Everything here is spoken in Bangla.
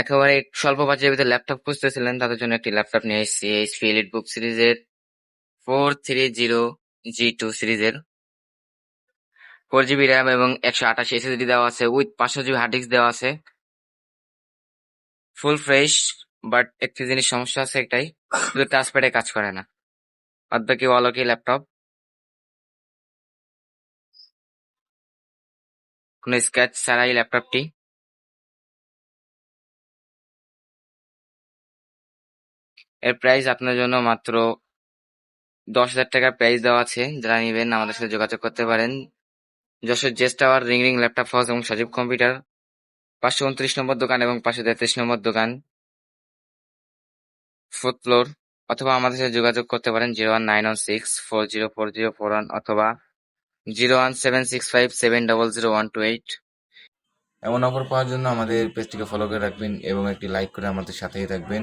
একেবারে স্বল্প বাজেটের ভিতরে ল্যাপটপ খুঁজতেছিলেন, তাদের জন্য একটি ল্যাপটপ নিয়ে এসেছি এইচপি এলিটবুক সিরিজের four three zero G two সিরিজের। ফোর জিবি র্যাম এবং একশো আঠাশ এসএসডি দেওয়া আছে, উইথ পাঁচশো জিবি হার্ড ডিস্ক দেওয়া আছে। ফুল ফ্রেশ বাট একটি জিনিস সমস্যা আছে একটাই, শুধু টাচপ্যাডে কাজ করে না। বাকি অলকি ল্যাপটপ। কোনো স্ক্র্যাচ ছাড়াই ল্যাপটপটি। এর প্রাইস আপনার জন্য মাত্র দশ হাজার টাকার প্রাইস দেওয়া আছে। যারা নেবেন, আমাদের সাথে যোগাযোগ করতে পারেন। Jessore JS tower ring ring laptop house এবং সজীব কম্পিউটার পাঁচশো উনত্রিশ নম্বর দোকান এবং পাঁচশো তেত্রিশ নম্বর দোকান। ফোর্থ ফ্লোর অথবা আমাদের সাথে যোগাযোগ করতে পারেন zero one nine one six four zero four zero four one অথবা zero one seven six five seven double zero one two eight এমন অফার পাওয়ার জন্য আমাদের পেজটিকে ফলো করে রাখবেন এবং একটি লাইক করে আমাদের সাথেই থাকবেন।